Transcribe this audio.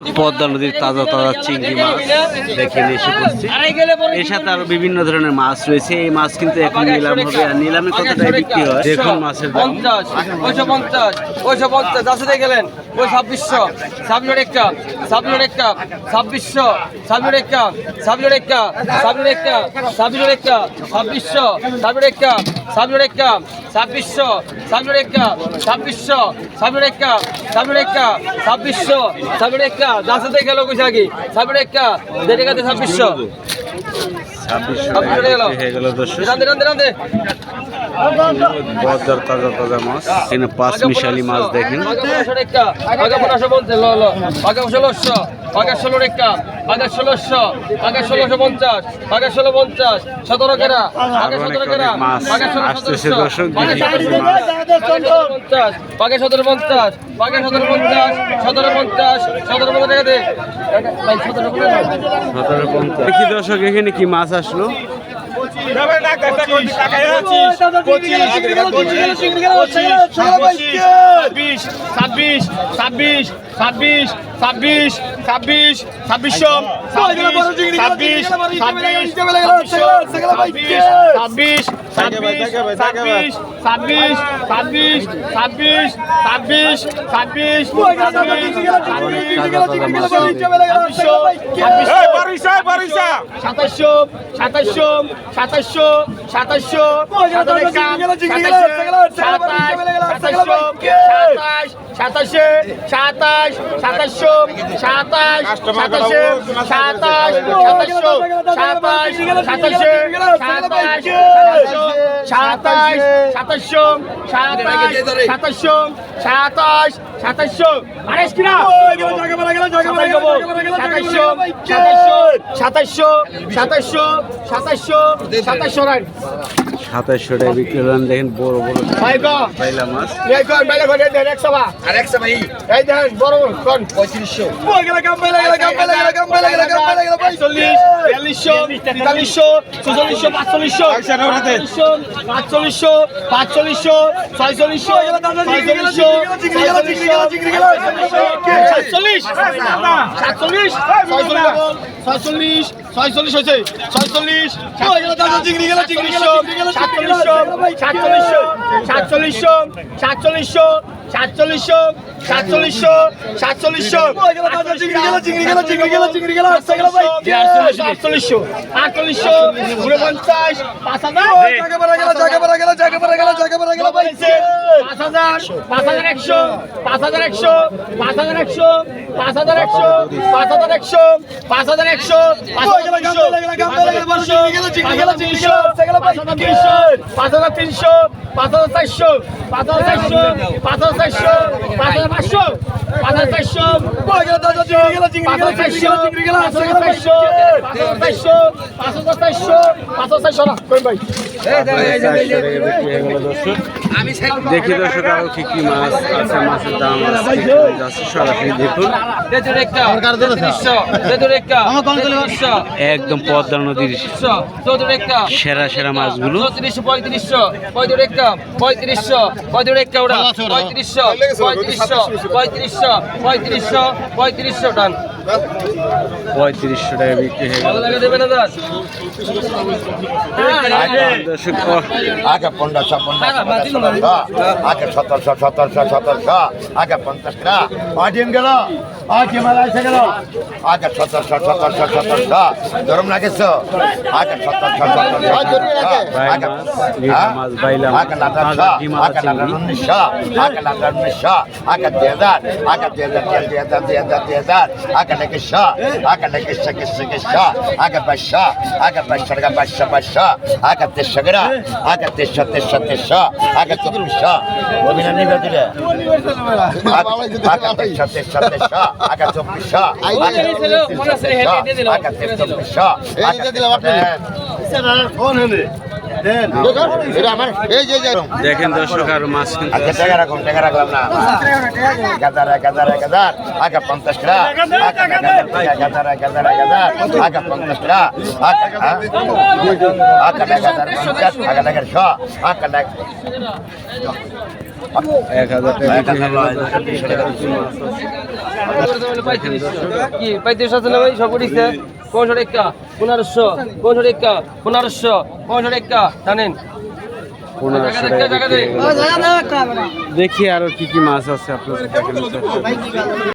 পদ্মা নদীর তাজা তাজা চিংড়ি মাছ দেখে নিয়ে এসে পড়ছি এর সাথে আরও বিভিন্ন ধরনের মাছ রয়েছে এই মাছ কিন্তু এখন নিলাম হবে আর নিলামে কতটাই বিক্রি হয় দেখুন মাছের দাম পঞ্চাশ ওইশো পঞ্চাশ ওইশো পঞ্চাশ গেলেন ওই ছাব্বিশশো ছাব্বিশ একটা সাবজুর একটা ছাব্বিশশো সাবজুর একটা সাবজুর একটা সাবজুর একটা সাবজুর একটা ছাব্বিশশো সাবজুর একটা সাবজুর একটা ছাব্বিশশো সাবজুর একটা ছাব্বিশশো সাবজুর একটা সাবজুর একটা ছাব্বিশশো সাবজুর একটা দাসাতে গেল কইসা আগে সাবজুর একটা দেড় কাতে ছাব্বিশশো ছাব্বিশশো গেল। দে দে দে বজ্জার তাজা তাজা মাছ এখানে পাঁচ মিশালি মাছ দেখেন ষোলোশো ষোলোশো ষোলোশো পঞ্চাশ ষোলো পঞ্চাশ সতেরো সতেরো ষোলো পঞ্চাশ পঞ্চাশ সতেরো পঞ্চাশ সতেরো পঞ্চাশ সতেরো পঞ্চাশ সতেরো কি দর্শক এখানে কি মাছ আসলো ছাব্বিশ ছাব্বিশ ছাব্বিশ ছাব্বিশ ছাব্বিশ ছাব্বিশ ছাব্বিশশো ছাব্বিশ ছাব্বিশ ছাব্বিশ ছাব্বিশ ছাব্বিশ ছাব্বিশ ছাব্বিশ ছাব্বিশ ছাব্বিশ ছাব্বিশ সাতাশশো সাতাশশো সাতাশশো সাতাশশো সাতাশে সাতাশ সাতাশশো সাতাশ সাতাশে সাতাশ সাতাশশো সাতাশ সাতাশে সাতাশ সাতাশ সাতাশশো সাতাশ সাতাশশো সাতাশ সাতাশশো আরেস কিনা? সাতাশশো সাতাশশো সাতাশশো সাতাশশো সাতাশশো রাইট সাতাশশো টাকা বিক্রি হলেন দেখেন বড় বড় পাইলা মাছ। এই দেখেন বড় কোন পঁয়ত্রিশশো। চল্লিশ বিয়াল্লিশশো তেতাল্লিশশো চুচল্লিশশো পাঁচচল্লিশশো পাঁচচল্লিশশো পাঁচচল্লিশশো পাঁচচল্লিশশো ছয়চল্লিশশো ছয়চল্লিশশো সাতচল্লিশ সাতচল্লিশ ছয়চল্লিশ ছয়চল্লিশ হয়েছে ছয়চল্লিশ সাতচল্লিশশো সাতচল্লিশশো সাতচল্লিশশো সাতচল্লিশশো সাতচল্লিশশো সাতচল্লিশশো সাতচল্লিশশো আটচল্লিশশো আটচল্লিশশো উনপঞ্চাশ পাঁচ হাজার পাঁচ হাজার পাঁচ হাজার একশো পাঁচ হাজার একশো পাঁচ হাজার একশো পাঁচ হাজার একশো পাঁচ হাজার একশো পাঁচ হাজার একশো পাঁচ হাজার তিনশো পাঁচ হাজার তিনশো পাঁচ হাজার চারশো পাঁচ হাজার চারশো পাঁচ হাজার চারশো পাঁচ হাজার পাঁচশো পাঁচ হাজার চারশো পাঁচ হাজার চারশো পাঁচ হাজার চারশো পাঁচ হাজার চারশো পাঁচ হাজার চারশো পাঁচ হাজার চারশো না ভাই দেখি দর্শক আরও কি কি মাছ আছে মাছের দাম আছে সরাসরি দেখুন একদম পদ্মা নদীর সেরা সেরা মাছগুলো পঁয়ত্রিশশো পঁয়ত্রিশশো পঁয়ত্রিশ একটা ওরা পঁয়ত্রিশশো পঁয়ত্রিশশো পঁয়ত্রিশশো পঁয়ত্রিশশো পঁয়ত্রিশশো টান পঁয়ত্রিশশো টাকা বিক্রি হয়ে আগে পনেরোশো পনেরোশো আগে সতেরোশো সতেরোশো সতেরোশো আগে পঞ্চাশ টাকা আটিএম গেল? আগে সতেরোশো সতেরোশো সতেরোশো ধরম লাগেছ? আগে সতেরোশো সতেরোশো আগে আর আগে চিংড়ি। উনিশশো আগে লাদার উনিশশো আগে দুই হাজার আগে দুই হাজার দুই হাজার দুই হাজার দুই হাজার আগে লেগেশো আগে লেগেশো গেছে গেছো আগে বাইশশো আগে বাইশশো টাকা বাইশশো বাইশশো আগে দেড়শো গেরা আগে দেড়শো দেড়শো দেড়শো আগে চব্বিশশো অভিনয় নিবে দিলে। আগে দেড়শো দেড়শো দেড়শো আগে চব্বিশশো আগে চব্বিশশো আগে চব্বিশশো দেখেন দর্শক আর মাছ কিন্তু আচ্ছা টাকা রাখুন টাকা রাখলাম না গাদার গাদার গাদার আগে পঞ্চাশ টাকা গাদার গাদার গাদার আগে পঞ্চাশ টাকা আগে গাদার পঞ্চাশ আগে টাকার ছ আগে টাকা এক হাজার টাকা বিক্রি হয়ে দেখেন দর্শক আর মাছ এক হাজার টাকা কি পঁয়ত্রিশ আছে না ভাই? সব করিস পঁয়ষট্টি টাকা পনেরোশো পনেরোশো টেক্কা পনেরোশো পনেরোশো টেক্কা জানেন। দেখি আরও কি কি মাছ আছে করি।